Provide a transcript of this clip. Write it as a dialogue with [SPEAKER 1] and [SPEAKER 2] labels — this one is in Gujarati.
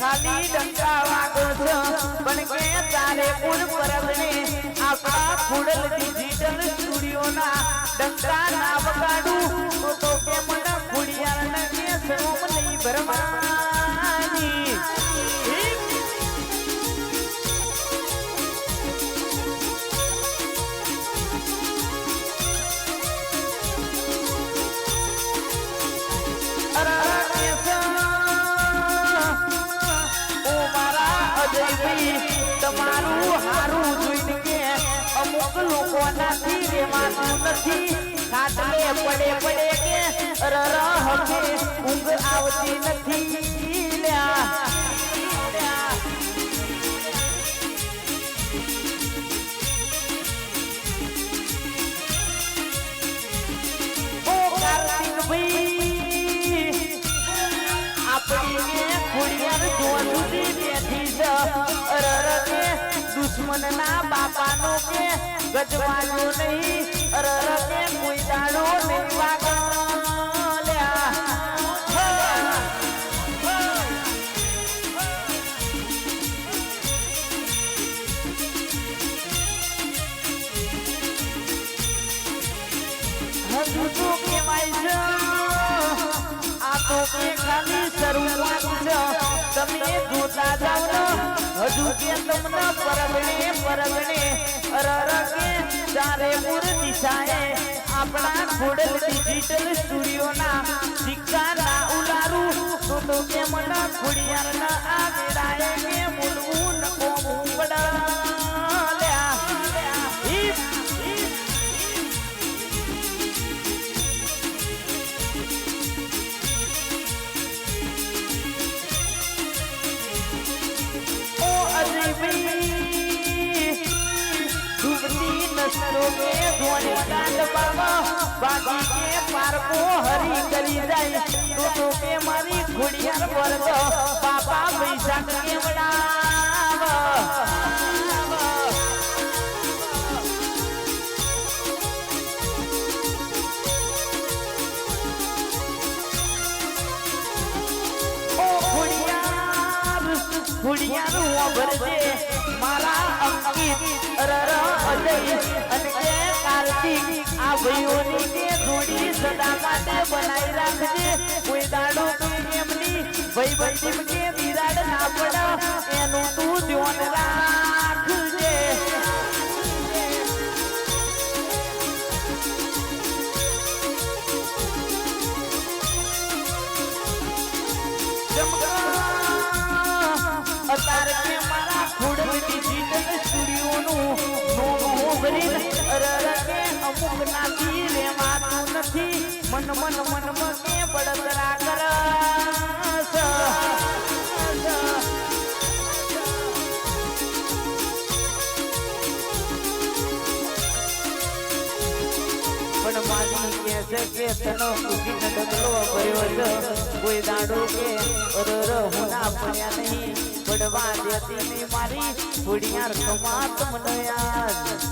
[SPEAKER 1] ખાલી ડંકા વાગો છે. પણ કે તારે કુલ પરગણે આપણા ફૂડલ ડિજિટલ સ્ટુડિયો ના ડંકા ના વગાડું તમારું હારું જોઈને કે અમુક લોકો નાથી રેવાનું નથી. ખાટલે પડે પડે કે રર હકે ઊંઘ આવતી નથી. લ્યા ભાઈ દુશ્મન ના બાપાનો કે ગજવાનો નહીં રર કે કોઈ દાડો નહીં વાગલ્યા. હજુ તો કહેવાય છે, આ ખાલી શરૂઆત છે. તમે જોતા જાવ હજુ આપણા ડિજિટલ સ્ટુડિયોના સિક્કા ના ઉલારું. તો તો કે મને ખોડિયાર ના આ વેળાએ કે ડૂબતી કે ધોની કાંડ બાબા બાકી કે પારકો હરી કરી જાય. તો તો કે મારી ખોડિયાર વર્ગ બાપા પૈસા કેવડાવ. ઓ ખોડિયાર ખોડિયાર મારા અંકિત રર અજય અને જે કાર્તિક આ ભાઈઓની કે જોડી સદા માટે બનાવી રાખજે, કોઈ દાડો એમની ભાઈ બંધી કે બિરાડ ના પડ, એનું તું ધ્યાન રાખજે. અત્યારે મારા ખોડલ ડિજિટલ સ્ટુડિયોનું નોનું ભરી અમુક નાથી રેવાતું નથી. મન મન મન મન બળતરા કરસ પણ માની કે છે કે તનો ઉગીને ડગલો ભર્યો છે. કોઈ દાડો કે અરર હું ના પડ્યા નહીં. પડવા દેતી મારી ખોડિયાર કમાત મને યાદ.